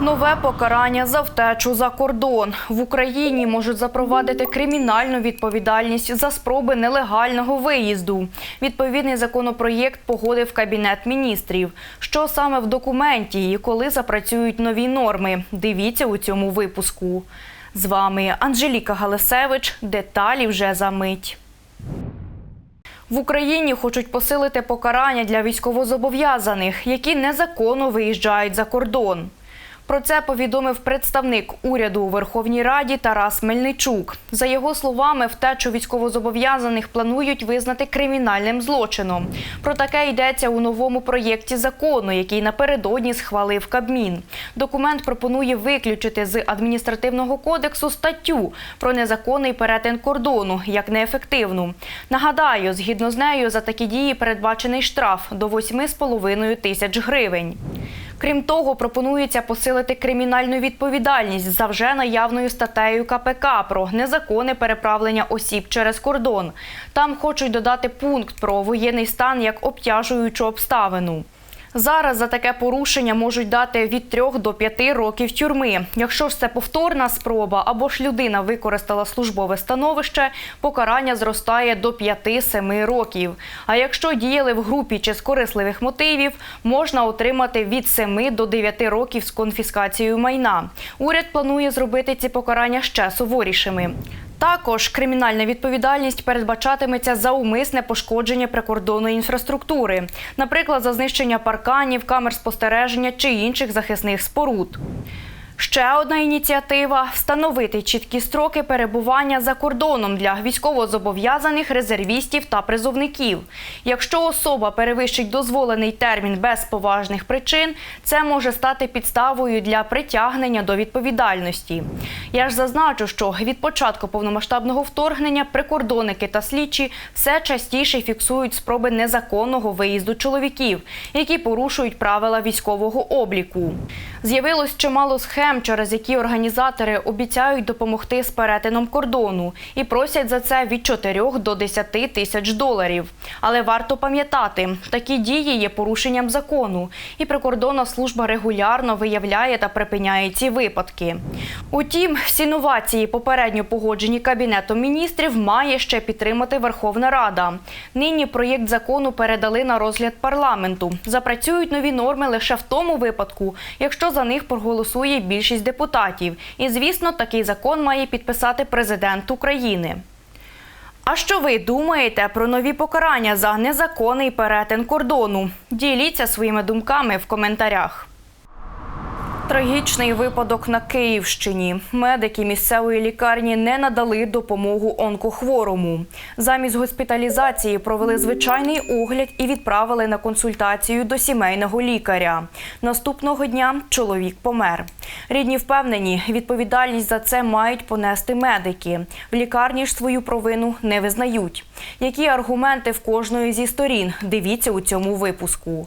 Нове покарання за втечу за кордон в Україні можуть запровадити кримінальну відповідальність за спроби нелегального виїзду. Відповідний законопроєкт погодив кабінет міністрів. Що саме в документі і коли запрацюють нові норми? Дивіться у цьому випуску. З вами Анжеліка Галисевич. Деталі вже за мить. В Україні хочуть посилити покарання для військовозобов'язаних, які незаконно виїжджають за кордон. Про це повідомив представник уряду у Верховній Раді Тарас Мельничук. За його словами, втечу військовозобов'язаних планують визнати кримінальним злочином. Про таке йдеться у новому проєкті закону, який напередодні схвалив Кабмін. Документ пропонує виключити з адміністративного кодексу статтю про незаконний перетин кордону як неефективну. Нагадаю, згідно з нею, за такі дії передбачений штраф до 8,5 тисяч гривень. Крім того, пропонується посилити кримінальну відповідальність за вже наявною статтею КПК про незаконне переправлення осіб через кордон. Там хочуть додати пункт про воєнний стан як обтяжуючу обставину. Зараз за таке порушення можуть дати від 3 до 5 років тюрми. Якщо ж це повторна спроба або ж людина використала службове становище, покарання зростає до 5-7 років. А якщо діяли в групі чи з корисливих мотивів, можна отримати від 7 до 9 років з конфіскацією майна. Уряд планує зробити ці покарання ще суворішими. Також кримінальна відповідальність передбачатиметься за умисне пошкодження прикордонної інфраструктури, наприклад, за знищення парканів, камер спостереження чи інших захисних споруд. Ще одна ініціатива встановити чіткі строки перебування за кордоном для військовозобов'язаних резервістів та призовників. Якщо особа перевищить дозволений термін без поважних причин, це може стати підставою для притягнення до відповідальності. Я ж зазначу, що від початку повномасштабного вторгнення прикордонники та слідчі все частіше фіксують спроби незаконного виїзду чоловіків, які порушують правила військового обліку. З'явилось чимало схем, через які організатори обіцяють допомогти з перетином кордону і просять за це від 4 до 10 тисяч доларів. Але варто пам'ятати, такі дії є порушенням закону, і прикордонна служба регулярно виявляє та припиняє ці випадки. Утім, всі новації, попередньо погоджені Кабінетом міністрів, має ще підтримати Верховна Рада. Нині проєкт закону передали на розгляд парламенту. Запрацюють нові норми лише в тому випадку, якщо за них проголосує більшість депутатів. І, звісно, такий закон має підписати президент України. А що ви думаєте про нові покарання за незаконний перетин кордону? Діліться своїми думками в коментарях. Трагічний випадок на Київщині. Медики місцевої лікарні не надали допомогу онкохворому. Замість госпіталізації провели звичайний огляд і відправили на консультацію до сімейного лікаря. Наступного дня чоловік помер. Рідні впевнені, відповідальність за це мають понести медики. В лікарні ж свою провину не визнають. Які аргументи в кожної зі сторін? Дивіться у цьому випуску.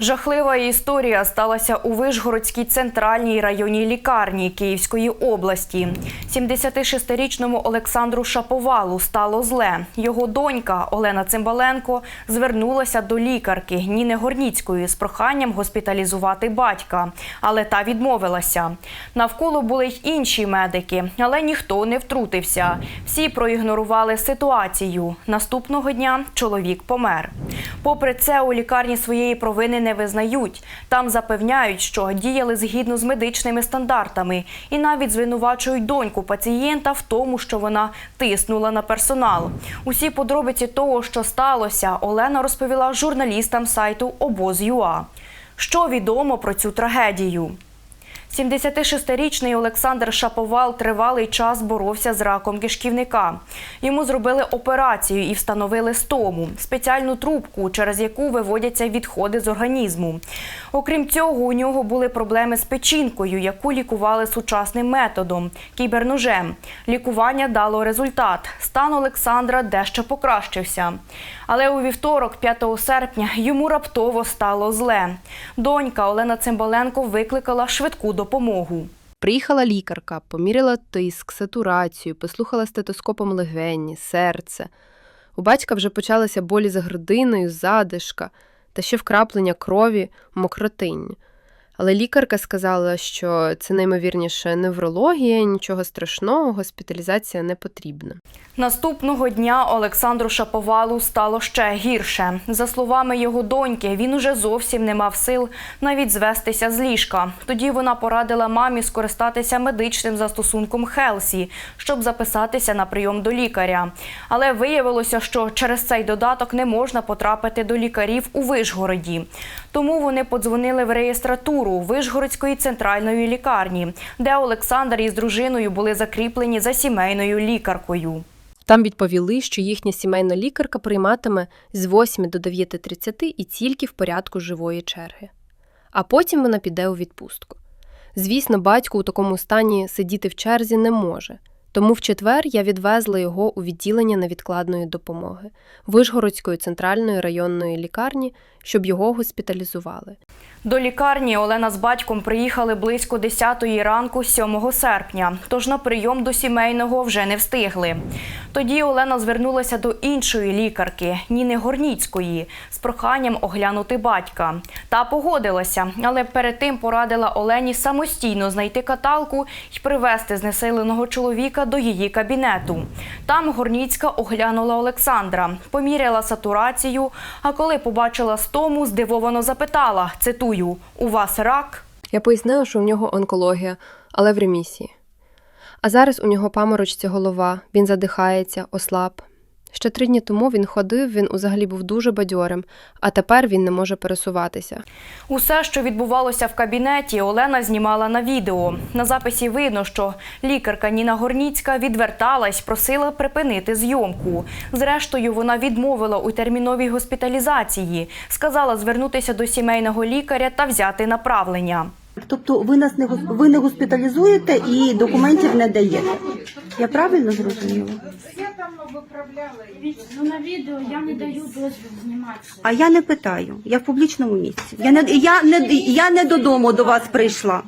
Жахлива історія сталася у Вишгородській центральній районній лікарні Київської області. 76-річному Олександру Шаповалу стало зле. Його донька Олена Цимбаленко звернулася до лікарки Ніни Горніцької з проханням госпіталізувати батька, але та відмовилася. Навколо були й інші медики, але ніхто не втрутився. Всі проігнорували ситуацію. Наступного дня чоловік помер. Попри це, у лікарні своєї провини не визнають. Там запевняють, що діяли згідно з медичними стандартами і навіть звинувачують доньку пацієнта в тому, що вона тиснула на персонал. Усі подробиці того, що сталося, Олена розповіла журналістам сайту Обоз.ЮА. Що відомо про цю трагедію? 76-річний Олександр Шаповал тривалий час боровся з раком кишківника. Йому зробили операцію і встановили стому спеціальну трубку, через яку виводяться відходи з організму. Окрім цього, у нього були проблеми з печінкою, яку лікували сучасним методом кіберножем. Лікування дало результат. Стан Олександра дещо покращився. Але у вівторок, 5 серпня, йому раптово стало зле. Донька Олена Цимбаленко викликала швидку допомогу. Приїхала лікарка, поміряла тиск, сатурацію, послухала стетоскопом легені, серце. У батька вже почалися болі за грудиною, задишка та ще вкраплення крові, мокротиння. Але лікарка сказала, що це наймовірніше неврологія, нічого страшного, госпіталізація не потрібна. Наступного дня Олександру Шаповалу стало ще гірше. За словами його доньки, він уже зовсім не мав сил навіть звестися з ліжка. Тоді вона порадила мамі скористатися медичним застосунком Хелсі, щоб записатися на прийом до лікаря. Але виявилося, що через цей додаток не можна потрапити до лікарів у Вишгороді. Тому вони подзвонили в реєстратуру Вишгородської центральної лікарні, де Олександр із дружиною були закріплені за сімейною лікаркою. Там відповіли, що їхня сімейна лікарка прийматиме з 8 до 9.30 і тільки в порядку живої черги. А потім вона піде у відпустку. Звісно, батько у такому стані сидіти в черзі не може. Тому в четвер я відвезла його у відділення невідкладної допомоги Вишгородської центральної районної лікарні, щоб його госпіталізували. До лікарні Олена з батьком приїхали близько 10-ї ранку 7 серпня, тож на прийом до сімейного вже не встигли. Тоді Олена звернулася до іншої лікарки Ніни Горніцької з проханням оглянути батька. Та погодилася, але перед тим порадила Олені самостійно знайти каталку і привезти знесиленого чоловіка до її кабінету. Там Горніцька оглянула Олександра, поміряла сатурацію, а коли побачила стому, здивовано запитала: цитую: У вас рак? Я пояснила, що в нього онкологія, але в ремісії. А зараз у нього паморочці голова, він задихається, ослаб. Ще три дні тому він ходив, він взагалі був дуже бадьорим, а тепер він не може пересуватися. Усе, що відбувалося в кабінеті, Олена знімала на відео. На записі видно, що лікарка Ніна Горніцька відверталась, просила припинити зйомку. Зрештою, вона відмовила у терміновій госпіталізації, сказала звернутися до сімейного лікаря та взяти направлення. Тобто ви нас не ви не госпіталізуєте і документів не даєте. Я правильно зрозуміла? Там виправляли. Дивіться, ну на відео я не даю дозвіл зніматися. А я не питаю. Я в публічному місці. Я не я не я не додому до вас прийшла.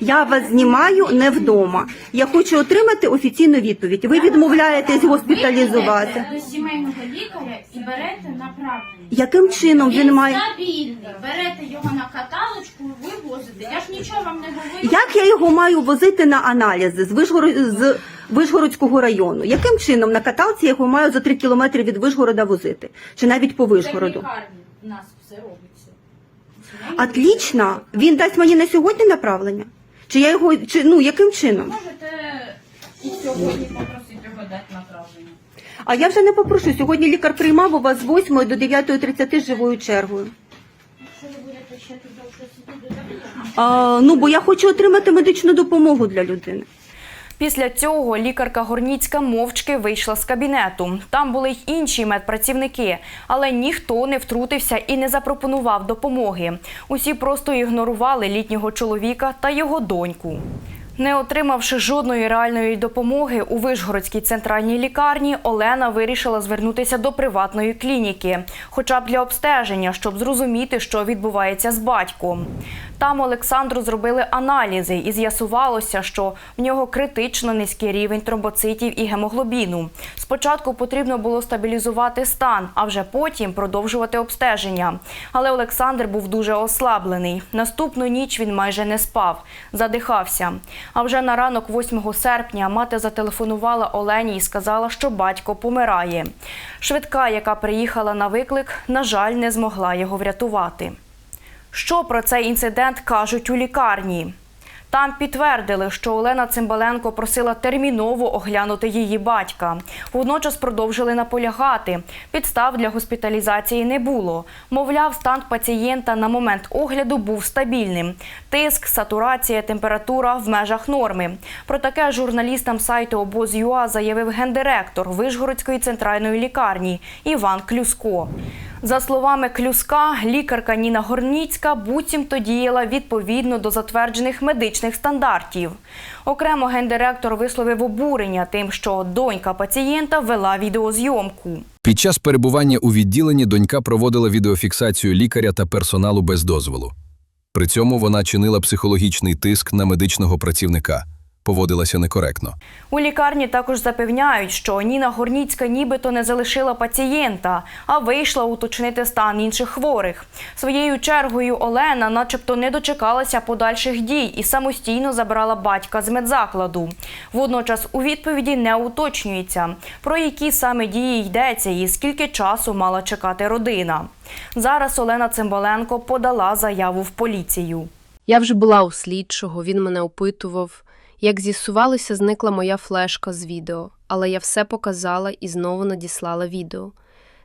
Я вас знімаю не вдома. Я хочу отримати офіційну відповідь. Ви відмовляєтесь госпіталізувати. Ви йдете до сімейного лікаря і берете направлення. Яким чином він має? стабільний. Берете його на каталочку і вивозите. Я ж нічого вам не говорю. Як я його маю возити на аналізи з Вишгород з Вишгородського району? Яким чином на каталці я його маю за три кілометри від Вишгорода возити? Чи навіть по Вишгороду? у нас все робиться. Отлично. Він дасть мені на сьогодні направлення? Чи я його чи ну яким чином? Можете і сьогодні попросити його дати направлення. А я вже не попрошу. Сьогодні лікар приймав у вас з 8 до 9.30 з живою чергою. А, ну бо я хочу отримати медичну допомогу для людини. Після цього лікарка Горніцька мовчки вийшла з кабінету. Там були й інші медпрацівники, але ніхто не втрутився і не запропонував допомоги. Усі просто ігнорували літнього чоловіка та його доньку. Не отримавши жодної реальної допомоги у Вишгородській центральній лікарні, Олена вирішила звернутися до приватної клініки, хоча б для обстеження, щоб зрозуміти, що відбувається з батьком. Там Олександру зробили аналізи і з'ясувалося, що в нього критично низький рівень тромбоцитів і гемоглобіну. Спочатку потрібно було стабілізувати стан, а вже потім продовжувати обстеження. Але Олександр був дуже ослаблений. Наступну ніч він майже не спав, задихався. А вже на ранок 8 серпня мати зателефонувала Олені і сказала, що батько помирає. Швидка, яка приїхала на виклик, на жаль, не змогла його врятувати. Що про цей інцидент кажуть у лікарні? Там підтвердили, що Олена Цимбаленко просила терміново оглянути її батька. Водночас продовжили наполягати. Підстав для госпіталізації не було. Мовляв, стан пацієнта на момент огляду був стабільним. Тиск, сатурація, температура в межах норми. Про таке журналістам сайту обоз.ua заявив гендиректор Вишгородської центральної лікарні Іван Клюско. За словами Клюска, лікарка Ніна Горніцька буцімто діяла відповідно до затверджених медичних стандартів. Окремо гендиректор висловив обурення тим, що донька пацієнта вела відеозйомку. Під час перебування у відділенні донька проводила відеофіксацію лікаря та персоналу без дозволу. При цьому вона чинила психологічний тиск на медичного працівника, поводилася некоректно. У лікарні також запевняють, що Ніна Горніцька нібито не залишила пацієнта, а вийшла уточнити стан інших хворих. Своєю чергою Олена, начебто, не дочекалася подальших дій і самостійно забрала батька з медзакладу. Водночас у відповіді не уточнюється, про які саме дії йдеться і скільки часу мала чекати родина. Зараз Олена Цимбаленко подала заяву в поліцію. Я вже була у слідчого, він мене опитував. Як з'ясувалося, зникла моя флешка з відео, але я все показала і знову надіслала відео.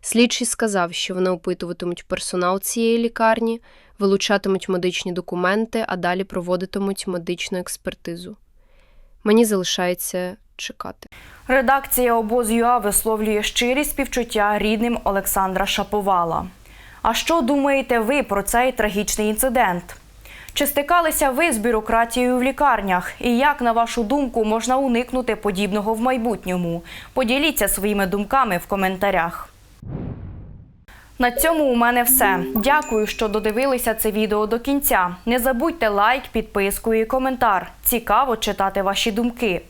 Слідчий сказав, що вони опитуватимуть персонал цієї лікарні, вилучатимуть медичні документи, а далі проводитимуть медичну експертизу. Мені залишається чекати. Редакція обоз.ЮА висловлює щирі співчуття рідним Олександра Шаповала. А що думаєте ви про цей трагічний інцидент? Чи стикалися ви з бюрократією в лікарнях? І як, на вашу думку, можна уникнути подібного в майбутньому? Поділіться своїми думками в коментарях. На цьому у мене все. Дякую, що додивилися це відео до кінця. Не забудьте лайк, підписку і коментар. Цікаво читати ваші думки.